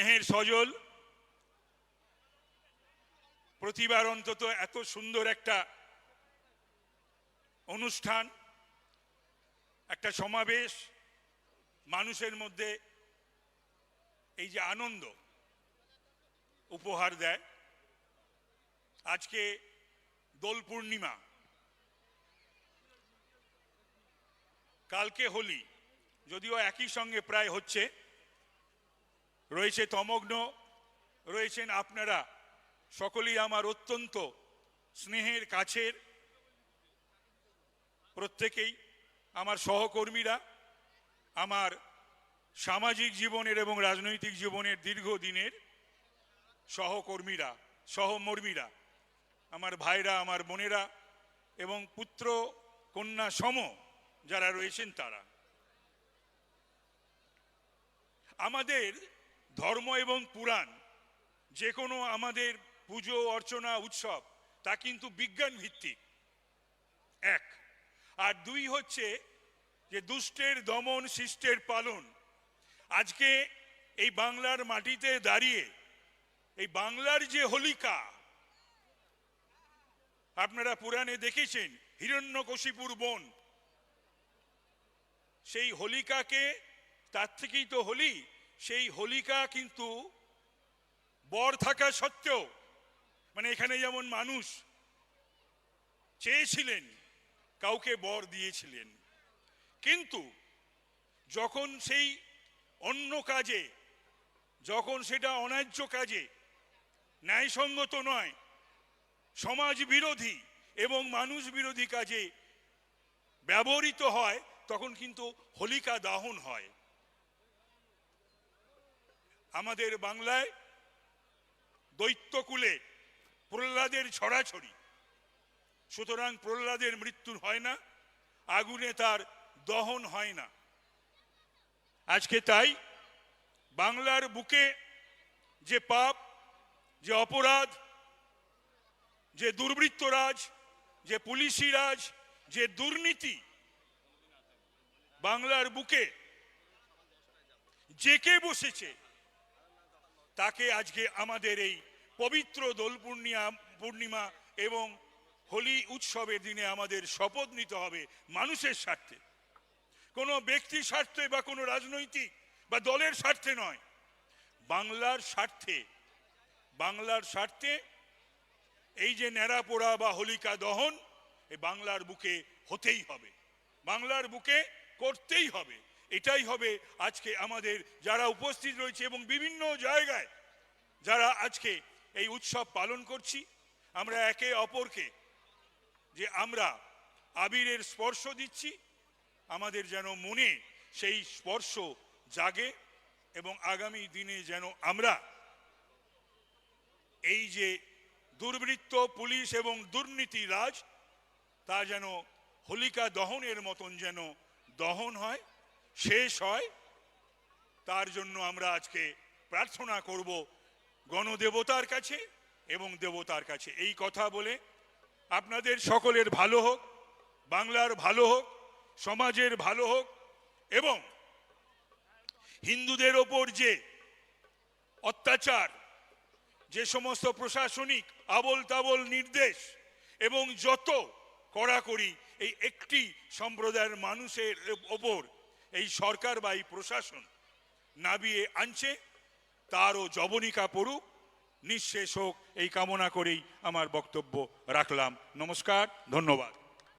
স্নেহের সজল। প্রতিবার অন্তত এত সুন্দর একটা অনুষ্ঠান, একটা সমাবেশ, মানুষের মধ্যে এই যে আনন্দ উপহার দেয়। আজকে দোল পূর্ণিমা। কালকে হোলি, যদিও একই সঙ্গে প্রায় হচ্ছে। রয়েছে তমগ্ন, রয়েছেন আপনারা। সকলেই আমার অত্যন্ত স্নেহের কাছের। প্রত্যেকেই আমার সহকর্মীরা, আমার সামাজিক জীবনের এবং রাজনৈতিক জীবনের দীর্ঘদিনের সহকর্মীরা, সহমর্মীরা, আমার ভাইরা, আমার বোনেরা এবং পুত্র, কন্যা সম যারা রয়েছেন তারা। আমাদের ধর্ম এবং পুরাণ যে কোনো আমাদের পুজো, অর্চনা, উৎসব, তা কিন্তু বিজ্ঞান ভিত্তিক এক। আর দুই হচ্ছে যে দুষ্টের দমন, শিষ্টের পালন। আজকে এই বাংলার মাটিতে দাঁড়িয়ে, এই বাংলার যে হোলিকা, আপনারা পুরাণে দেখেছেন, হিরণ্যকশিপুর বন। সেই হোলিকাকে তার থেকেই তো হোলি সেই হোলিকা কিন্তু বর থাকা সত্ত্বেও মানে এখানে যেমন মানুষ চেয়েছিলেন, কাউকে বর দিয়েছিলেন। কিন্তু যখন সেই অন্য কাজে, যখন সেটা অন্যায্য কাজে, ন্যায়সঙ্গত নয়, সমাজ বিরোধী এবং মানুষ বিরোধী কাজে ব্যবহৃত হয়, তখন কিন্তু হোলিকা দাহন হয়। আমাদের বাংলায় দৈত্যকুলে প্রহ্লাদের ছড়াছড়ি। সুতরাং প্রহ্লাদের মৃত্যু হয় না, আগুনে তার দহন হয় না। আজকে তাই বাংলার বুকে যে পাপ, যে অপরাধ, যে দুর্বৃত্তরাজ যে পুলিশি রাজ, যে দুর্নীতি বাংলার বুকে জেকে বসেছে তাকে আজকে আমাদের এই পবিত্র দোল পূর্ণিমা পূর্ণিমা এবং হোলি উৎসবের দিনে আমাদের শপথ নিতে হবে মানুষের স্বার্থে। কোনো ব্যক্তির স্বার্থে বা কোনো রাজনৈতিক বা দলের স্বার্থে নয়। বাংলার স্বার্থে বাংলার স্বার্থে এই যে ন্যাড়া পোড়া বা হোলিকা দহন এই বাংলার বুকে হতেই হবে। বাংলার বুকে করতেই হবে। এটাই হবে আজকে আমাদের যারা উপস্থিত রয়েছে এবং বিভিন্ন জায়গায় যারা আজকে এই উৎসব পালন করছি, আমরা একে অপরকে যে আমরা আবিরের স্পর্শ দিচ্ছি, আমাদের যেন মনে সেই স্পর্শ জাগে এবং আগামী দিনে যেন আমরা এই যে দুর্বৃত্ত পুলিশ এবং দুর্নীতি রাজ, তা যেন হোলিকা দহনের মতন যেন দহন হয়। শেষ হয়, তার জন্য আমরা আজকে প্রার্থনা করব গণদেবতার কাছে এবং দেবতার কাছে। এই কথা বলে আপনাদের সকলের ভালো হোক, বাংলার ভালো হোক, সমাজের ভালো হোক এবং হিন্দুদের ওপর যে অত্যাচার, যে সমস্ত প্রশাসনিক আবল তাবল নির্দেশ এবং যত কড়াকড়ি এই একটি সম্প্রদায়ের মানুষের ওপর এই সরকার বা এই প্রশাসন নাবিয়ে আনছে, তারও জবনিকা পড়ুক, নিঃশেষ হোক, এই কামনা করেই আমার বক্তব্য রাখলাম। নমস্কার, ধন্যবাদ।